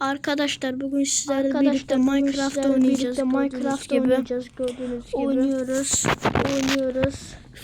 Arkadaşlar bugün sizlerle Arkadaşlar birlikte Minecraft oynayacağız. birlikte Minecraft gibi. oynayacağız gördüğünüz gibi. Oynuyoruz. Oynuyoruz.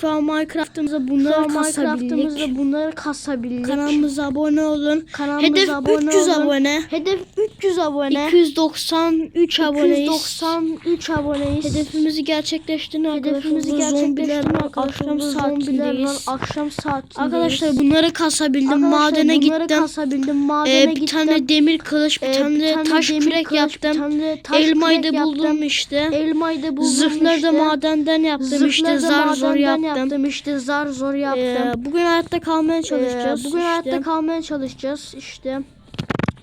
Şu an Minecraft'ımıza Şu bunları an kasabildik. Minecraft'ımızda bunları kasabildik. Kanalımıza abone olun. Kanalımıza Hedef abone 300 olun. abone. Hedef 300 abone. 293 aboneyiz. 293 aboneyiz. Hedefimizi gerçekleştirin arkadaşlar. Hedefimizi arkadaşlar. akşam saatindeyiz. akşam saatindeyiz. Arkadaşlar bunları kasabildim. Arkadaşlar Madene bunları gittim. kasabildim. Madene Ee, bir gittim. tane demir kılıç, bir Ee, tane de taş demir kürek kılıç, yaptım. Bir tane taş Elmayı da buldum yaptım. işte. Elmayı da buldum Zırhları işte. da madenden yaptım Zırhları işte zar zor madenden yaptım. yaptım işte zar zor yaptım. Ee, bugün hayatta kalmaya çalışacağız. Ee, bugün işte. hayatta kalmaya çalışacağız işte.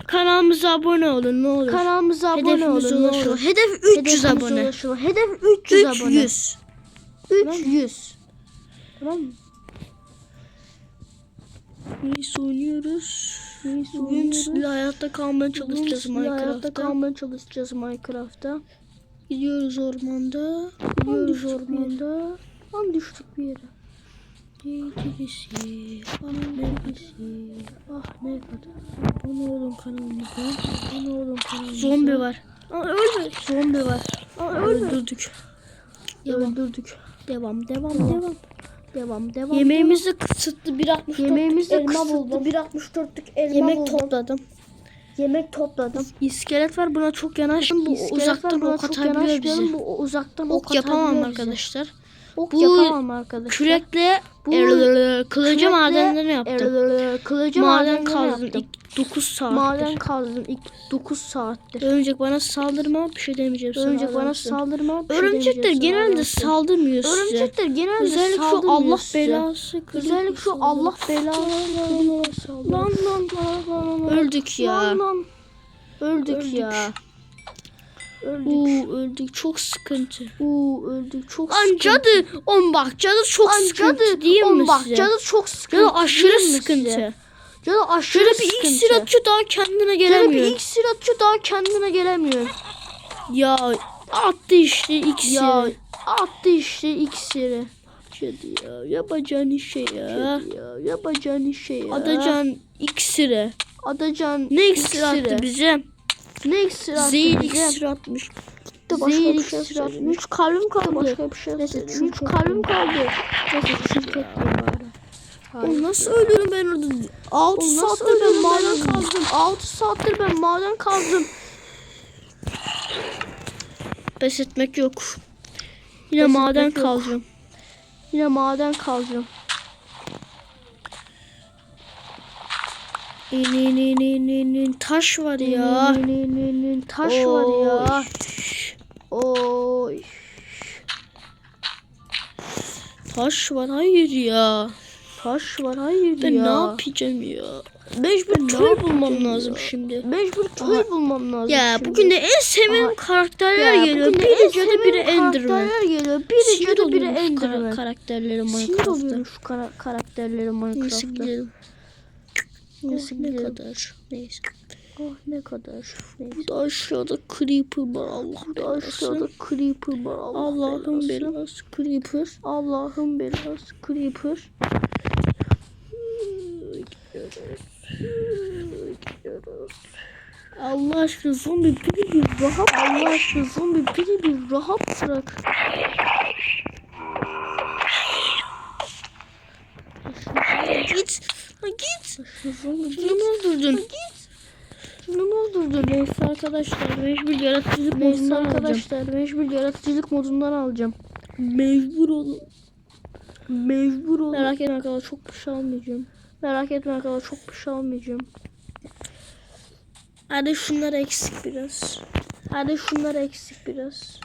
Kanalımıza abone olun ne olur. Kanalımıza abone Hedefimize olun. ne ulaşalım. olur. Hedef 300 Hedefimize abone. ulaşalım. Hedef 300, abone. 300. 300. Tamam mı? Neyse oynuyoruz. Neyse Bugün hayatta kalmaya çalışacağız Bugün hayatta Minecraft'ta. kalmaya çalışacağız Minecraft'ta. Gidiyoruz ormanda. Gidiyoruz ormanda. Tam düştük bir yere. Gecesi, ah nefesi, ah ne kadar. Bunu oğlum kanalımızda. Ana oğlum kanalımızda. Zombi var. Aa, öldü. Zombi var. Aa, öldü. Öldürdük. Devam. Öldürdük. Devam, devam, Devam. devam. Devam devam. Yemeğimiz de kısıtlı 1.64 Yemeğimizde elma kısıtlı buldum. 1.64'lük elma Yemek buldum. topladım. Yemek topladım. İskelet var buna çok yanaşın. Bu uzaktan ok atabiliyor bizi. Bu uzaktan Ok ok, yapamam bizi. arkadaşlar. Ok Bu yapamam arkadaşlar. Kürekle Bu kılıcı kürekle madenden yaptım. Err, Kılıcı Maden kazdım. yaptım. 9 saattir. Maden kazdım. İlk 9 saattir. Örümcek bana saldırma bir şey demeyeceğim sana. Örümcek bana saldırma. bir şey demeyeceğim genelde saldırmıyor size. Örümcekler genelde Özellikle şu saldırmıyor Allah size. belası. Özellikle şu Allah belası. Lan lan lan lan. Öldük ya. Lan lan. Öldük, Öldük. ya. Öldük. Uuu öldük çok sıkıntı. Uuu öldük. Çok Lan sıkıntı. cadı. On bak cadı çok Lan sıkıntı cadı, değil mi bak, size? Cadı çok sıkıntı. Cadı aşırı sıkıntı. size? Cadı aşırı bir sıkıntı. iksir atıyor daha kendine Cadı bir gelemiyor. iksir atıyor daha kendine gelemiyor. Ya attı işte iksir. Ya attı işte iksiri. cadı ya yapacağın işe ya. Cadı ya yapacağın işe ya. Adacan iksire. Adacan Ne iksir attı bize? Ne iksir Zehir atmış. Zehir başka bir şey iksir atmış. Kalbim kaldı. Başka bir şey Neyse söyleyeyim. üç kalbim kaldı. Neyse bari. Oğlum nasıl ölüyorum ben orada? 6 Oğlum nasıl saattir ben maden kazdım. 6 saattir ben maden kazdım. Pes etmek yok. Yine Pes maden kazacağım. Yine maden kazacağım. İn in in in in in. Taş var ya. Nin, nin, nin, nin. Taş var ya. Oy. Taş var hayır ya. Taş var hayır Ben ya. ne yapacağım ya? Mecbur Ben köy bulmam lazım ya? şimdi. Mecbur köy bulmam lazım. Ya şimdi. bugün de en sevdiğim Aha. karakterler Ya, geliyor. Biri cadı biri Enderman. Geliyor. Biri Sinir cadı biri Enderman. karakterlerim Sinir Minecraft'ta. oluyorum şu kara karakterleri Neyse Minecraft'ta. gidelim. Oh, ne kadar. Neyse. Oh ne kadar. Neyse. Burada aşağıda creeper var Allah Burada aşağıda creeper var. Allah belası. belası creeper. Allah'ın belası creeper. Allah aşkına zombi biri bir rahat. Allah aşkına zombi biri bir rahat bırak. Git. Ha, git. Zombi Şunu öldürdün? Şunu mu öldürdün? Neyse arkadaşlar mecbur yaratıcılık Neyse modundan alacağım. arkadaşlar mecbur yaratıcılık modundan alacağım. Mecbur olun. Mecbur ol. Merak etme arkadaşlar çok bir şey almayacağım. Merak etme arkadaşlar çok bir şey almayacağım. Hadi şunlar eksik biraz. Hadi şunlar eksik biraz.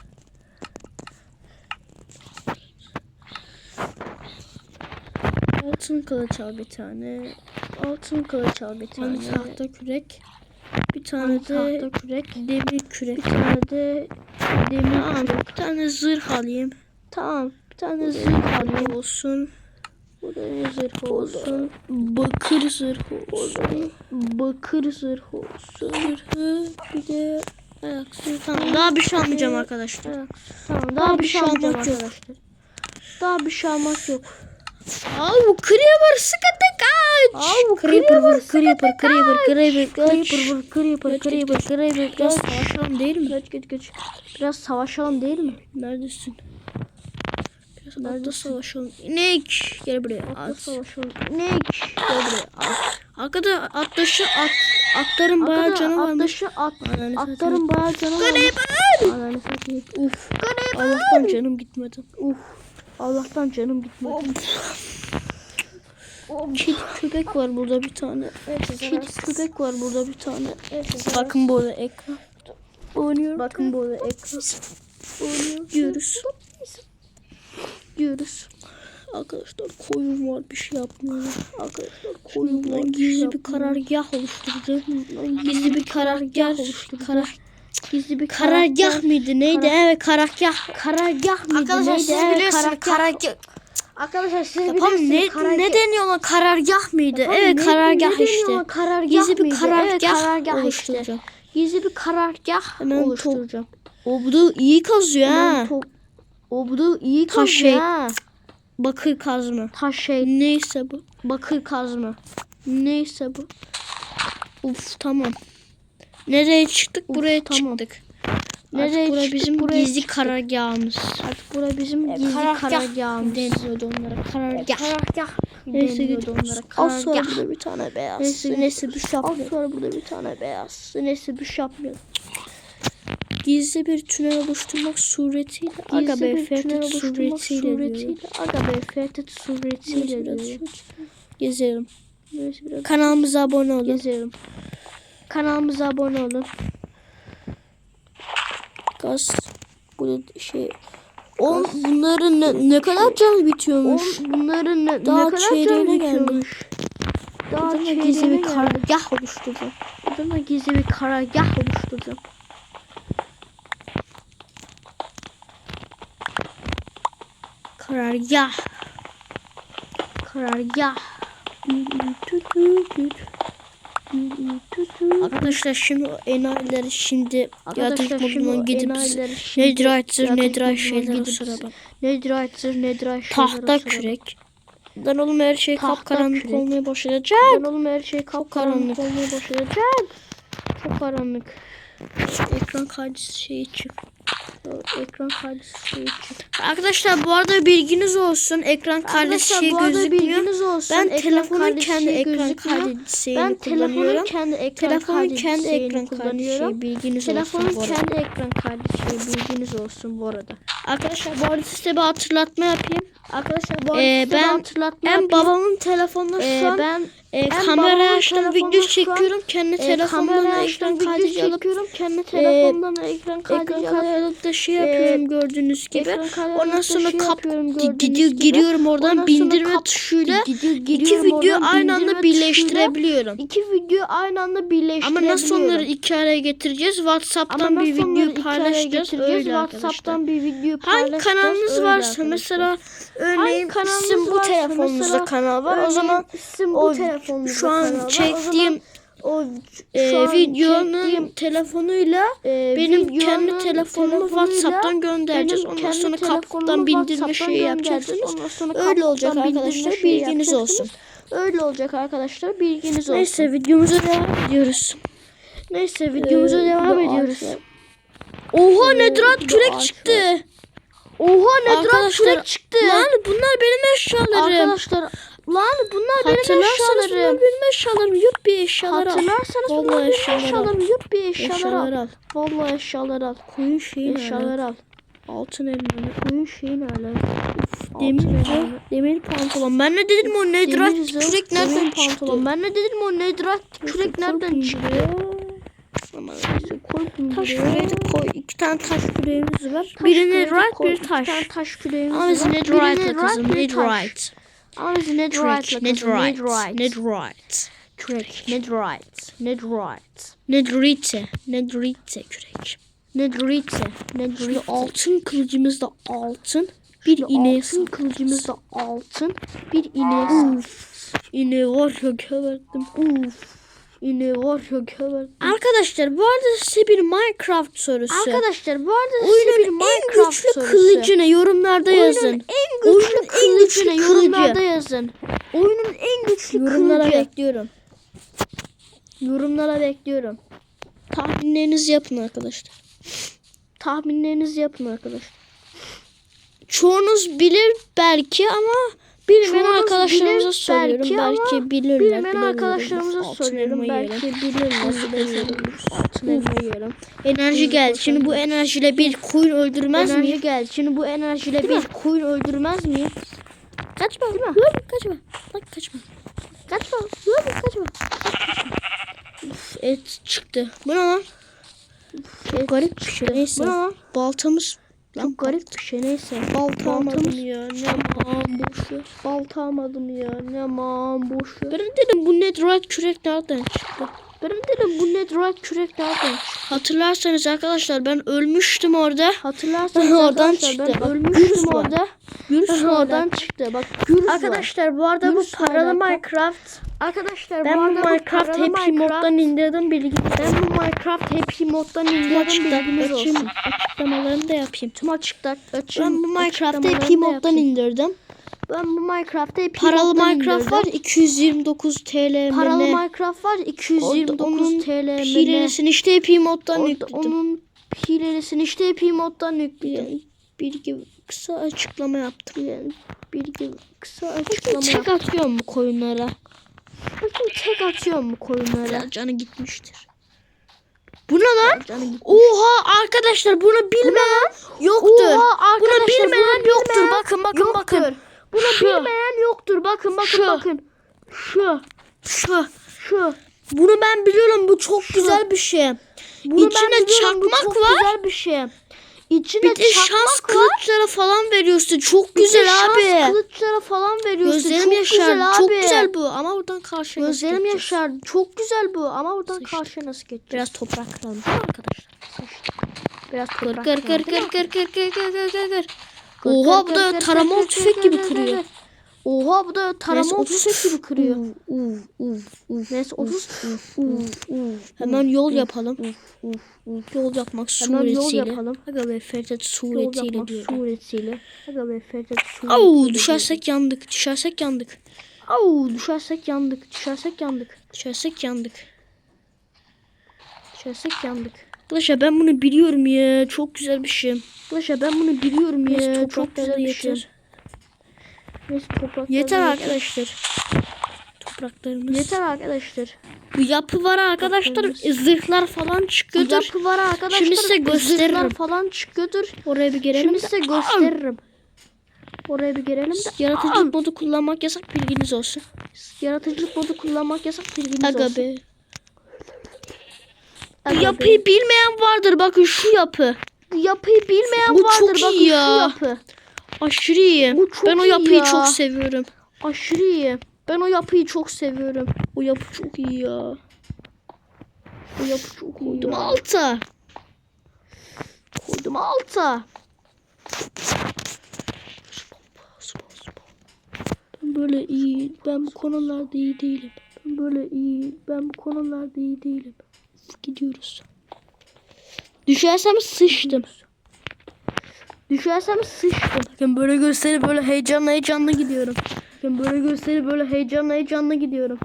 Altın kılıç al bir tane. Altın kılıç al bir Bir tane. tane tahta kürek. Bir Bir tane tane de tahta kürek. demir kürek. Bir tane de demir Tamam, kürek. bir tane zırh alayım. Tamam. Bir tane Zırh alayım. olsun. Bu da ne zırh olsun? Bakır zırh olsun. Bakır zırh olsun. Zırhı bir de ayak zırhı. Tamam daha bir şey almayacağım arkadaşlar. Tamam daha bir şey almayacağım arkadaşlar. Daha bir şey almak yok. Creeper, creeper, creeper, Creeper creeper vur, creeper, Geç, geç, creeper, geç. creeper. Biraz savaşalım değil mi? Geç geç geç. Biraz savaşalım değil mi? Neredesin? Biraz atla savaşalım. İnek. Gel buraya. At. savaşalım. Ne? Gel buraya. At. Arkada atlaşı at. Atların bayağı canı varmış. atlaşı at. Atların bayağı canı varmış. Creeper. Ananı satayım. Uf. Allah'tan canım gitmedi. Uf. Allah'tan canım gitmedi. Kedi köpek var burada bir tane. Evet, Kedi köpek var burada bir tane. Evet, Bakın burada ekran. Oynuyorum. Bakın burada ekran. Oynuyor. Diyoruz. Diyoruz. Arkadaşlar koyun var bir şey yapmıyor. Arkadaşlar koyun var. Gizli bir karargah oluşturacağım. Gizli bir karargah oluşturacağım. Karar, Gizli bir karargah mıydı neydi? Karar- Evet karargah. Karargah mıydı? Arkadaşlar Neydi? siz Evet, biliyorsunuz karargah. Arkadaşlar siz biliyorsunuz ne, karargah. ne deniyor ona karargah mıydı? Tamam, evet ne- karargah ne işte. Karargah Gizli bir karargah, Evet, karargah işte. oluşturacağım. Gizli bir karargah Hemen oluşturacağım. O bu da iyi kazıyor ha. O bu da iyi kazıyor şey. ha. Bakır kazma. Taş şey. Neyse bu. Bakır kazma. Neyse bu. Uf tamam. Nereye çıktık? Uf, buraya tamam. çıktık. Nereye Artık bura çıktık? bizim Buraya gizli çıktık. karargahımız. Artık bura bizim E, gizli karargah karargahımız. Deniliyordu onlara. Karargah. Karargah. Neyse gidiyoruz. onlara Az sonra burada bir tane beyaz. Neyse, Neyse bir şey Az yapmıyor. sonra burada bir tane beyaz. Neyse şey yapmıyor. Gizli bir tünel oluşturmak suretiyle. Aga Gizli be bir tünel Fertet oluşturmak suretiyle suretiyle. Aga be Fertet suretiyle Neyse, biraz diyor. Gezelim. Kanalımıza abone olun. gezelim. Kanalımıza abone olun. Gaz. Bu şey. O bunların ne, ne kadar canı bitiyormuş. Oğlum bunların ne, Daha ne kadar çeyreğine bitiyormuş. Daha çeyreğine gizli bir karargah oluşturacağım. Burada da gizli bir karargah oluşturacağım. Karargah. Karargah. Arkadaşlar şimdi enayileri şimdi şimdi modundan gidip Netherite'ır yaratıcı Netherite modundan şeyler gidip sırada. Netherite'ır Netherite şeyler Tahta kürek. Lan oğlum her şey kapkaranlık olmaya başlayacak. Ben oğlum her şey karanlık. kapkaranlık olmaya başlayacak. Çok karanlık. Ekran kaydı şeyi çık. Ekran kaydısı şey çık. Arkadaşlar bu arada bilginiz olsun. Ekran Arkadaşlar şey gözükmüyor. bilginiz olsun. Ben telefonun kendi şey ekran şeyini Ben telefonun kendi ekran Telefonun kendi ekran şey bilginiz Telefonun olsun arada. kendi ekran şey bilginiz olsun bu arada. Arkadaşlar bu arada size bir hatırlatma yapayım. Arkadaşlar bu arada Ee, ben- ben hatırlatma Ben yapayım. babamın telefonuna Ee, şu an ben e, kamera açtım video çekiyorum. Kendi e, telefonumdan ekran kaydı alıp. Kendi telefonumdan ekran kaydı alıp şey e, yapıyorum gördüğünüz gibi. ekran kaydı Ondan sonra şey kap gördüğünüz gidiyor gibi. giriyorum oradan Ondan bindirme kap- tuşuyla Gidiyor- iki video aynı anda birleştirebiliyorum. İki video aynı anda birleştirebiliyorum. Ama nasıl onları iki araya getireceğiz? WhatsApp'tan Ama bir video paylaşacağız. Öyle arkadaşlar. WhatsApp'tan bir video Hangi paylaşacağız. kanalınız öyle varsa arkadaşlar. mesela örneğin Hangi kanalınız sizin bu telefonunuzda kanal var. O zaman o şu an çektiğim o e, videonun telefonuyla e, benim videonun kendi telefonumu WhatsApp'tan göndereceğiz. benim Ondan sonra kaptan bindirme şeyi yapacaksınız. Öyle olacak arkadaşlar. Bilginiz olsun. Öyle olacak arkadaşlar. Bilginiz olsun. Neyse videomuza devam ediyoruz. Neyse videomuza Ee, devam ediyoruz. Oha Ee, Nedrat kürek çıktı. Oha ne Arkadaşlar, kürek çıktı. Lan bunlar benim eşyalarım. Arkadaşlar lan bunlar benim Hatırlarsanız bunlar eşyalarım. benim eşyalarım. Yup bir eşyalar al. Hatırlarsanız Vallahi bunlar benim eşyalar al. eşyalarım. Yup bir eşyalar Eşyalar al. al. Vallahi eşyalar al. Koyun şeyi Eşyalar al. Altın elmanı. Koyun şeyin hala. Demir Altın zırh, demir pantolon. Ben ne dedim o Nedrat Demir zırh, kürek nereden demir çıktı? pantolon. Ben ne dedim o nedrat kürek nereden çıktı? Aman Koy bunu Taş küreği de koy. İki tane taş küreğimiz var. Taş küreği Nedrat, koy. biri İki taş. tane taş küreğimiz Ama biz var. Biri Nedrite'la nedrat, kızım. biri taş. Ama biz nedrat'la Kürek. kızım. Nedrite. Nedrite. Nedrite. Kürek. Nedrite. Nedrite. Nedrite. Nedrite kürek. Nedrite. Nedrite. Şimdi altın kılıcımız da altın. Bir Şimdi ineğe altın kılıcımız da altın. Bir ineğe Uf. İneği var ya geberdim. Uf. İneği var ya geberdim. Arkadaşlar bu arada size bir Minecraft sorusu. Arkadaşlar bu arada size Oyunun bir en Minecraft güçlü sorusu. kılıcı ne yorumlarda Oyunun yazın. en güçlü Oyunun en kılıcını güçlü yorumlarda yazın. Oyunun en güçlü Yorumlara kılıcı. bekliyorum. Yorumlara bekliyorum. Tahminlerinizi yapın arkadaşlar. Tahminlerinizi yapın arkadaşlar. Çoğunuz bilir belki ama bilmeyen Çoğunuz arkadaşlarımıza soruyorum. belki Belki, bilirler. Bilmeyen bilirler. arkadaşlarımıza soruyorum. Belki bilirler. bilirler. Altın elma yiyelim. Enerji geldi. Şimdi bu enerjiyle bir koyun öldürmez Enerji miyim? geldi. Şimdi bu enerjiyle bir koyun öldürmez miyim? Kaçma. Değil mi? Kaçma. Bak kaçma. Kaçma. Dur kaçma. Uf, et çıktı. Bu ne lan? Garip bir şey. Neyse. Bu ne lan? Baltamız. Çok garip bir şey neyse. Balta almadım ya. Ne aman boşu. Balta almadım ya. Ne aman boş ver. Benim dedim bu netherite kürek nereden çıktı? Benim dedim bu netherite kürek nereden çıktı? Hatırlarsanız arkadaşlar ben ölmüştüm orada. Hatırlarsanız Oradan çıktı. ben Bak, ölmüştüm orada. Var oradan çıktı. Bak gürüz var. Arkadaşlar bu arada bu paralı Minecraft. Arkadaşlar Ben bu arada Minecraft Happy Minecraft- moddan indirdim bilginiz Ben bu Minecraft Happy moddan indirdim Açıkta, bilginiz açayım, olsun. açıklamalarını da yapayım. Tüm açıkta açayım. Ben bu açıklamalarını Happy da moddan yapayım. indirdim. Ben bu Minecraft'ı Happy Paralı Minecraft var 229 TL Paralı ne? Minecraft var 229 onun TL? Hilelisini işte Happy moddan yükledim. onun hilelisini işte Happy moddan yükledim. Bir, bilgi kısa açıklama yaptım. Yani bilgi kısa açıklama tek yaptım. atıyor mu koyunlara? Bakın tek atıyor mu koyunlara? Canı gitmiştir. Bu ne lan? Oha arkadaşlar bunu bilmeyen yoktur. Oha, bunu arkadaşlar, bunu yoktur. bilmeyen Bakın bakın yoktur. bakın. Bunu Şu. bilmeyen yoktur. Bakın bakın Şu. bakın. Şu. Şu. Şu. Bunu ben biliyorum. Bu çok güzel bir şey. Bunu İçine biliyorum, bu çakmak çok var. güzel bir şey. İçine Bir de şans çakmak var. kılıçlara falan veriyorsun. Çok Bir de güzel şans abi. kılıçlara falan veriyorsun. Gözlerim çok yaşar. Güzel abi. Çok güzel bu ama buradan karşıya nasıl Gözlerim geçeceğiz? yaşar. Çok güzel bu ama buradan Sıçtık. karşıya nasıl geçeceğiz? Biraz toprak kıralım arkadaşlar? Biraz Kır toprak kır kır kır kır kır kır kır kır kır kır. Kır, Oha bu da taramalı tüfek gibi kır, kır, kırıyor. kır. Oha bu da taramalı tüfek gibi kırıyor. Uf, uf, uf, uf. Neyse 30. Hemen yol yapalım. Yol yapmak Hemen yol suretiyle. yapalım. Aga be Ferdet Yol suretiyle diyorum. suretiyle. Aga be Ferdet suretiyle. Au düşersek yandık. Düşersek yandık. Au düşersek yandık. Düşersek yandık. Düşersek yandık. Düşersek yandık. Arkadaşlar ben bunu biliyorum ya. Çok güzel bir şey. Arkadaşlar ben bunu biliyorum Neyse, ya. Çok topraklarda güzel bir şey. yeter. Neyse Yeter arkadaşlar. Topraklarımız. Yeter arkadaşlar. Bu yapı var arkadaşlar. Zırhlar falan Bu çıkıyordur. yapı var arkadaşlar. Şimdi size zırhlar gösteririm. falan çıkıyordur. Oraya bir gelelim. Şimdi size gösteririm. Oraya bir girelim de. Yaratıcılık modu kullanmak yasak bilginiz olsun. Yaratıcılık modu kullanmak yasak bilginiz Aga olsun. be. Bu yapıyı bilmeyen vardır. Bakın şu yapı. Bu yapıyı bilmeyen Bu vardır. çok iyi Bakın ya. şu yapı. Aşırı iyi. Bu çok ben o iyi yapıyı ya. çok seviyorum. Aşırı iyi. Ben o yapıyı çok seviyorum. O yapı çok iyi ya. O yapı çok iyi. Koydum ya. alta. Koydum alta. Ben böyle iyi. Ben bu konularda iyi değilim. Ben böyle iyi. Ben bu konularda iyi değilim. Gidiyoruz. Düşersem sıçtım. Düşersem sıçtım. Bakın böyle gösteri böyle heyecanlı heyecanlı gidiyorum. Ben böyle gösteri böyle heyecanlı heyecanlı gidiyorum.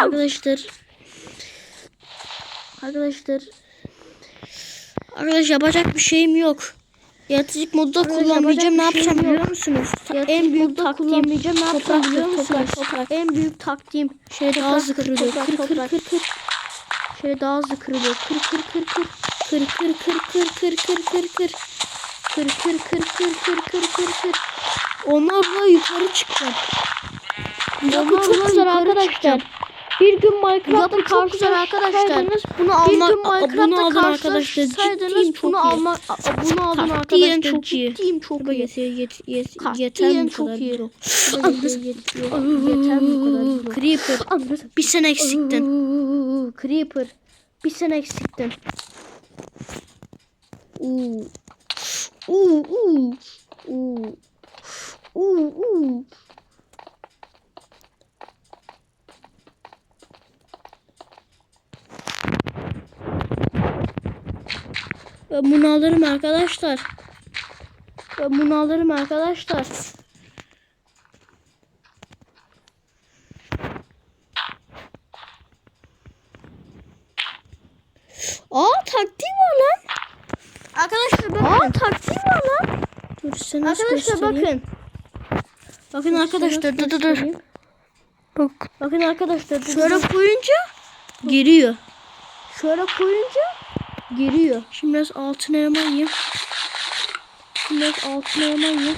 Arkadaşlar. Arkadaşlar Arkadaşlar yapacak bir şeyim yok. Yaratıcılık modda Arkadaşlar, kullanmayacağım. Ne yapacağım yok. biliyor musunuz? Yaratıcılık en büyük taktiğim. kullanmayacağım. Ne yapacağım Toprak, biliyor toprak, musunuz? toprak. En büyük taktiğim. Şöyle daha hızlı Toprak, kırılıyor. toprak, Kır kır toprak. kır kır. Şöyle daha hızlı kırılıyor. Kır kır kır kır. Kır kır kır kır kır kır kır kır. Kır kır kır kır kır kır kır kır. Onlarla yukarı çıkacağım. Onlarla çok güzel arkadaşlar. çıkacağım. Bir gün Minecraft'ta çok güzel arkadaşlar. Bunu Bir almak, gün Minecraft'ta karşılaşsaydınız çok bunu almak bunu Taktiğin arkadaşlar. çok iyi. Ciddiyim çok iyi. yeter, yet, yet, yeter bu çok kadar? Yeter bu kadar. Creeper. Bir sene eksiktin. Creeper. Bir sene eksiktin. Uuu. Uuu. Uuu. Uuu. Uuu. Ben bunu alırım arkadaşlar. Ben bunu alırım arkadaşlar. Aa taktiği var lan. Arkadaşlar bakın. Aa taktiği var lan. Dur sen Arkadaşlar göstereyim? bakın. Bakın arkadaşlar dur dur dur. Bak. Bakın arkadaşlar. dur, Şöyle dur. koyunca giriyor. şöyle koyunca giriyor. Şimdi biraz altın elma yiyeyim. Şimdi biraz altın elma yiyeyim.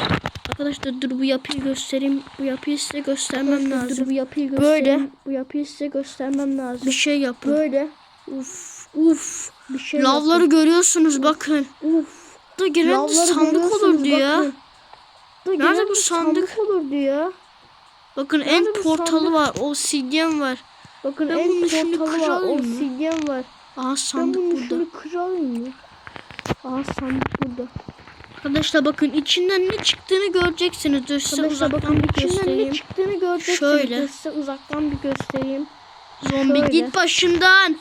Arkadaşlar dur bu yapıyı göstereyim. Bu yapıyı size göstermem lazım. Dur bu yapıyı Böyle. göstereyim. Bu yapıyı size göstermem lazım. Bir şey yapın. Böyle. Uf uf. Bir şey Lavları görüyorsunuz bakın. yapın. Uf. Da giren Lavları sandık olurdu ya. bakın. Da Nerede bu bir sandık? olurdu ya. Bakın Nerede en portalı sandık? var. Obsidyen var. Bakın Ben en portalı var. mı? Obsidyen var. Ben sandık bunu burada. şunu kıralım mı? Aha sandık burada. Arkadaşlar bakın içinden ne çıktığını göreceksiniz. Dur size Arkadaşlar uzaktan bakın bir içinden ne göstereyim. çıktığını göreceksiniz. Şöyle. Dur Size uzaktan bir göstereyim. Zombi şöyle. git başımdan.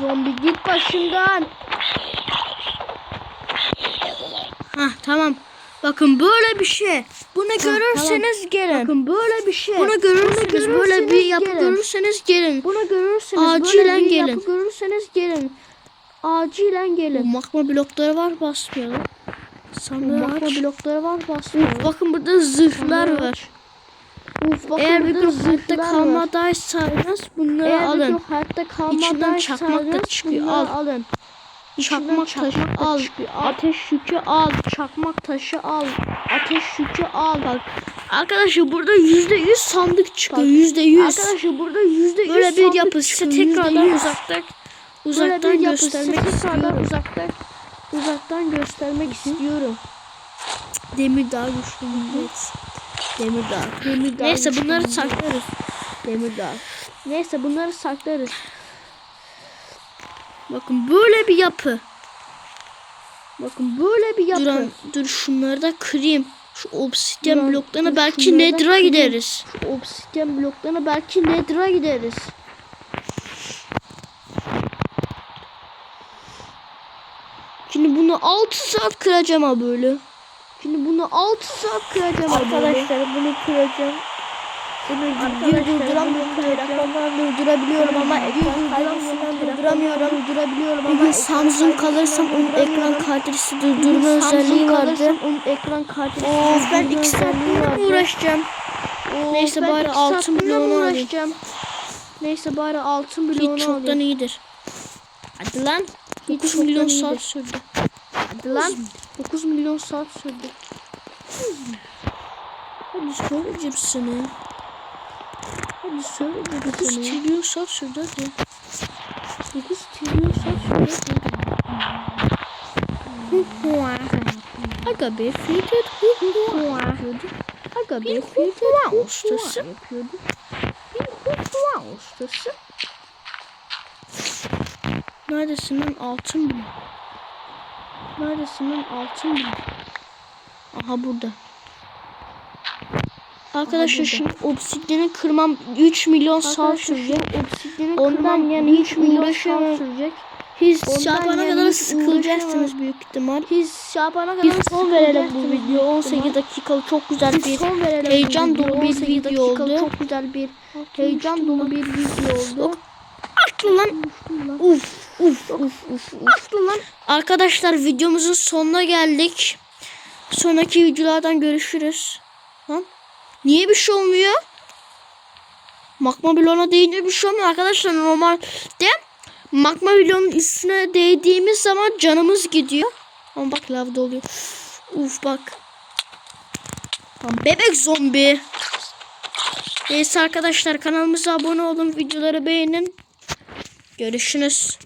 Zombi git başımdan. Hah tamam. Bakın böyle bir şey. Bunu görürseniz gelin. Bakın böyle bir şey. Bunu görürseniz Bunu böyle bir yapı gelin. görürseniz gelin. Bunu görürseniz Acilen böyle bir gelin. yapı görürseniz gelin. Acilen gelin. makma blokları var basmayalım. Sandığı Makma aç. blokları var basmıyor. Bakın burada zırhlar Sandığı var. Uf bakın Eğer bir gün hayatta kalmadaysanız bunları Eğer bir alın. hayatta İçinden kalmadan çakmak da çıkıyor, al. alın. Çakmak taşı al. Ateş yükü al. Çakmak taşı al. Ateş yükü al. Bak. Arkadaşlar burada yüzde yüz sandık çıkıyor. Yüzde yüz. Arkadaşlar burada yüzde yüz Böyle bir sandık yapı size tekrardan uzaktan uzaktan göstermek istiyorum. uzaktan uzaktan göstermek istiyorum. Demir daha güçlü millet. Demir daha. Demir daha Neyse bunları saklarız. Demir daha. Neyse bunları saklarız. Bakın böyle bir yapı. Bakın böyle bir yapı. Duran, dur şunları da kırayım. Şu obsidyen Duran, bloklarına dur belki kırayım. gideriz. Şu obsidyen bloklarına belki Nether'a gideriz. Şimdi bunu 6 saat kıracağım ha böyle. Şimdi bunu 6 saat kıracağım Arkadaşlar bunu kıracağım. Bunu durduramıyorum. kıracağım. Telefondan durdurabiliyorum ama ekran kaydısından durduramıyorum. Durdurabiliyorum Bir ama gün ekran Samsung kalırsam onun ekran gün durdurma özelliği vardı. onun ekran kartı Of ben durdurma 2 saat bununla uğraşacağım? Neyse bari altın bloğunu uğraşacağım? Neyse bari altın Hiç bloğunu çoktan alayım. iyidir. Hadi lan. Hiç 9 milyon çoktan saat sürdü. Hadi lan. 9 milyon saat sürdü. Hadi söyle cipsini. Hadi söyle 9 cipsini. trilyon sürdü hadi. 9 trilyon saat sürdü. Aga be filtret yapıyordu. Aga be ustası. yapıyordu. Bir hukuk ustası. Neredesin lan altın blok? Neredesin lan altın blok? Aha burada. Arkadaşlar şimdi obsidyeni kırmam 3 milyon saat sürecek. Ondan kırmam yani hiç hiç milyon uğraşamam. saat sürecek. Ondan Şaban'a kadar sıkılacaksınız büyük ihtimal. Biz Şaban'a kadar Bir son verelim bu video. büyük 18 ihtimal. dakikalık çok güzel Bir heyecan dolu bir 18 video oldu. Çok güzel bir heyecan dolu bir video oldu. Aklı lan. Uf uf uf uf. Lan. Arkadaşlar videomuzun sonuna geldik. Sonraki videolardan görüşürüz. Niye bir şey olmuyor? Magma bloğuna değince bir şey olmuyor arkadaşlar. Normalde magma bloğunun üstüne değdiğimiz zaman canımız gidiyor. Ama bak lavda oluyor. Uf bak. Lan bebek zombi. Neyse arkadaşlar kanalımıza abone olun. Videoları beğenin. Görüşürüz.